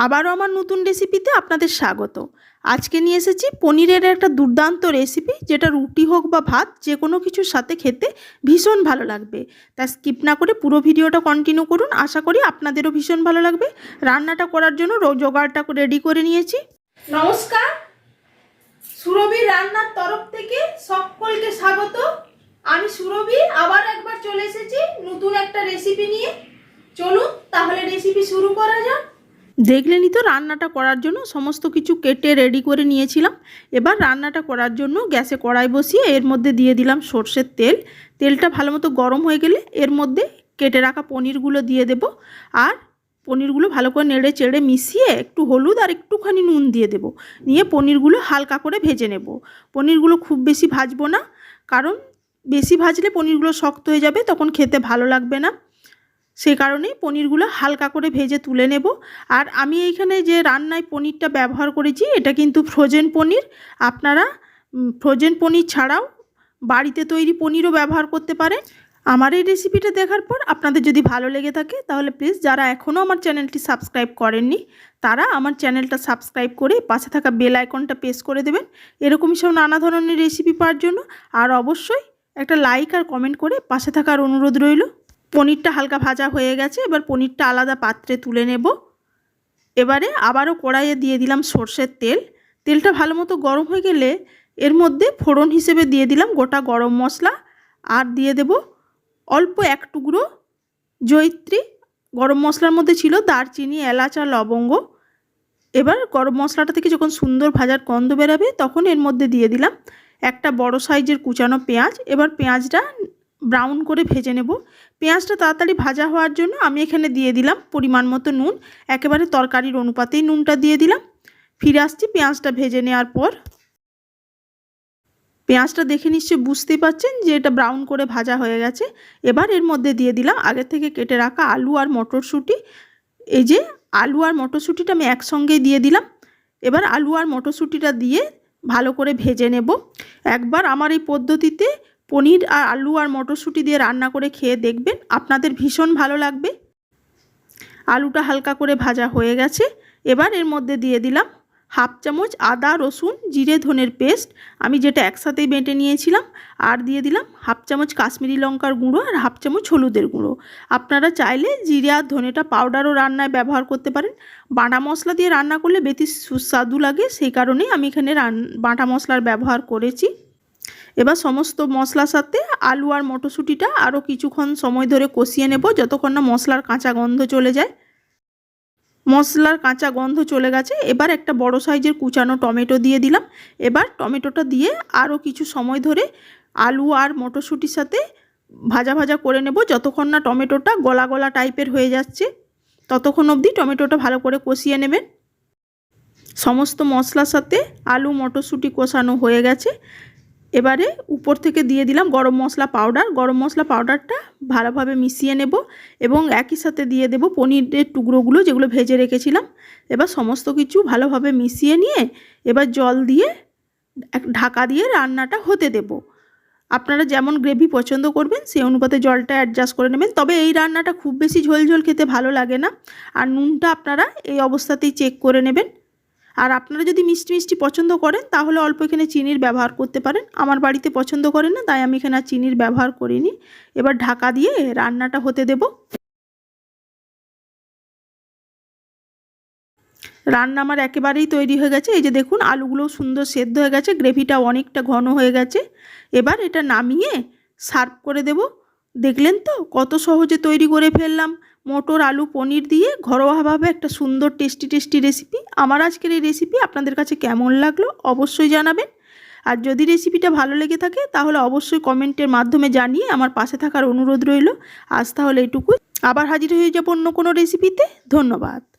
আবারও আমার নতুন রেসিপিতে আপনাদের স্বাগত। আজকে নিয়ে এসেছি পনিরের একটা দুর্দান্ত রেসিপি যেটা রুটি হোক বা ভাত যে কোনো কিছুর সাথে খেতে ভীষণ ভালো লাগবে। তা স্কিপ না করে পুরো ভিডিওটা কন্টিনিউ করুন। আশা করি আপনাদেরও ভীষণ ভালো লাগবে। রান্নাটা করার জন্য জোগাড়টা রেডি করে নিয়েছি। নমস্কার! সুরভি রান্নার তরফ থেকে সকলকে স্বাগত। আমি সুরভি, আবার একবার চলে এসেছি নতুন একটা রেসিপি নিয়ে। চলুন, তাহলে রেসিপি শুরু করা যাক। দেখলেনই তো রান্নাটা করার জন্য, সমস্ত কিছু কেটে রেডি করে নিয়েছিলাম। এবার রান্নাটা করার জন্য গ্যাসে কড়াই বসিয়ে এর মধ্যে দিয়ে দিলাম সর্ষের তেল। তেলটা ভালো মতো গরম হয়ে গেলে এর মধ্যে কেটে রাখা পনিরগুলো দিয়ে দেব আর পনিরগুলো ভালো করে নেড়ে চেড়ে মিশিয়ে একটু হলুদ আর একটুখানি নুন দিয়ে দেব। নিয়ে পনিরগুলো হালকা করে ভেজে নেব। পনিরগুলো খুব বেশি ভাজবো না, কারণ বেশি ভাজলে পনিরগুলো শক্ত হয়ে যাবে, তখন খেতে ভালো লাগবে না। সেই কারণেই পনিরগুলো হালকা করে ভেজে তুলে নেব। আর আমি এইখানে যে রান্নায় পনিরটা ব্যবহার করেছি, এটা কিন্তু ফ্রোজেন পনির। আপনারা ফ্রোজেন পনির ছাড়াও বাড়িতে তৈরি পনিরও ব্যবহার করতে পারেন। আমার এই রেসিপিটা দেখার পর আপনাদের যদি ভালো লেগে থাকে, তাহলে প্লিজ যারা এখনও আমার চ্যানেলটি সাবস্ক্রাইব করেননি, তারা আমার চ্যানেলটা সাবস্ক্রাইব করে পাশে থাকা বেল আইকনটা প্রেস করে দেবেন। এরকমই সব নানা ধরনের রেসিপি পাওয়ার জন্য। আর অবশ্যই একটা লাইক আর কমেন্ট করে পাশে থাকার অনুরোধ রইল। পনিরটা হালকা ভাজা হয়ে গেছে, এবার পনিরটা আলাদা পাত্রে তুলে নেব। এবারে আবারও কড়াইয়ে দিয়ে দিলাম সর্ষের তেল। তেলটা ভালো মতো গরম হয়ে গেলে এর মধ্যে ফোড়ন হিসেবে দিয়ে দিলাম গোটা গরম মশলা, আর দিয়ে দেব অল্প এক টুকরো জৈত্রী গরম মশলার মধ্যে ছিল দারচিনি, এলাচ আর লবঙ্গ। এবার গরম মশলাটা থেকে যখন সুন্দর ভাজার গন্ধ বেরাবে, তখন এর মধ্যে দিয়ে দিলাম একটা বড় সাইজের কুচানো পেঁয়াজ। এবার পেঁয়াজটা ব্রাউন করে ভেজে নেব। পেঁয়াজটা তাড়াতাড়ি ভাজা হওয়ার জন্য আমি এখানে দিয়ে দিলাম পরিমাণ মতো নুন। একেবারে তরকারির অনুপাতেই নুনটা দিয়ে দিলাম। ফিরে আসছি পেঁয়াজটা ভেজে নেওয়ার পর। পেঁয়াজটা দেখে নিশ্চয়ই বুঝতেই পারছেন যে এটা ব্রাউন করে ভাজা হয়ে গেছে। এবার এর মধ্যে দিয়ে দিলাম আগে থেকে কেটে রাখা আলু আর মটরশুঁটি। এই যে আলু আর মটরশুঁটিটা আমি একসঙ্গেই দিয়ে দিলাম। এবার আলু আর মটরশুঁটিটা দিয়ে ভালো করে ভেজে নেব। একবার আমার এই পদ্ধতিতে পনির আর আলু আর মটরশুঁটি দিয়ে রান্না করে খেয়ে দেখবেন আপনাদের ভীষণ ভালো লাগবে। আলুটা হালকা করে ভাজা হয়ে গেছে। এবার এর মধ্যে দিয়ে দিলাম হাফ চামচ আদা, রসুন, জিরে, ধনের পেস্ট। আমি যেটা একসাথেই বেটে নিয়েছিলাম আর দিয়ে দিলাম হাফ চামচ কাশ্মীরি লঙ্কার গুঁড়ো আর হাফ চামচ হলুদের গুঁড়ো। আপনারা চাইলে জিরে আর ধনেটা পাউডারও রান্নায় ব্যবহার করতে পারেন। বাটা মশলা দিয়ে রান্না করলে বেশি সুস্বাদু লাগে, সেই কারণেই আমি এখানে রান, বাটা মশলার ব্যবহার করেছি। এবার সমস্ত মশলার সাথে আলু আর মটরশুঁটিটা আরও কিছুক্ষণ সময় ধরে কষিয়ে নেব যতক্ষণ না মশলার কাঁচা গন্ধ চলে যায়। মশলার কাঁচা গন্ধ চলে গেছে, এবার একটা বড় সাইজের কুচানো টমেটো দিয়ে দিলাম। এবার টমেটোটা দিয়ে আরও কিছু সময় ধরে আলু আর মটরশুঁটির সাথে ভাজা ভাজা করে নেব যতক্ষণ না টমেটোটা গলা গলা টাইপের হয়ে যাচ্ছে, ততক্ষণ অবধি টমেটোটা ভালো করে কষিয়ে নেবেন। সমস্ত মশলার সাথে আলু মটরশুঁটি কষানো হয়ে গেছে। এবারে উপর থেকে দিয়ে দিলাম গরম মশলা পাউডার। গরম মশলা পাউডারটা ভালোভাবে মিশিয়ে নেব এবং একই সাথে দিয়ে দেব পনিরের টুকরোগুলো যেগুলো ভেজে রেখেছিলাম। এবার সমস্ত কিছু ভালোভাবে মিশিয়ে নিয়ে এবার জল দিয়ে এক ঢাকা দিয়ে রান্নাটা হতে দেব। আপনারা যেমন গ্রেভি পছন্দ করবেন, সেই অনুপাতে জলটা অ্যাডজাস্ট করে নেবেন। তবে এই রান্নাটা খুব বেশি ঝোল ঝোল খেতে ভালো লাগে না। আর নুনটা আপনারা এই অবস্থাতেই চেক করে নেবেন। আর আপনারা যদি মিষ্টি মিষ্টি পছন্দ করেন, তাহলে অল্প এখানে চিনির ব্যবহার করতে পারেন। আমার বাড়িতে পছন্দ করেন না, তাই আমি এখানে আর চিনির ব্যবহার করিনি। এবার ঢাকা দিয়ে রান্নাটা হতে দেব। রান্না আমার একেবারেই তৈরি হয়ে গেছে। এই যে দেখুন আলুগুলো সুন্দর সেদ্ধ হয়ে গেছে, গ্রেভিটা অনেকটা ঘন হয়ে গেছে। এবার এটা নামিয়ে সার্ভ করে দেব। দেখলেন তো, কত সহজে তৈরি করে ফেললাম। মটর, আলু, পনির দিয়ে ঘরোয়াভাবে একটা সুন্দর টেস্টি টেস্টি রেসিপি আমার আজকের এই রেসিপি আপনাদের কাছে কেমন লাগল অবশ্যই জানাবেন। আর যদি রেসিপিটা ভালো লেগে থাকে, তাহলে অবশ্যই কমেন্টের মাধ্যমে জানিয়ে আমার পাশে থাকার অনুরোধ রইল। আজ তাহলে এটুকুই। আবার হাজির হয়ে যাব অন্য কোনো রেসিপিতে ধন্যবাদ।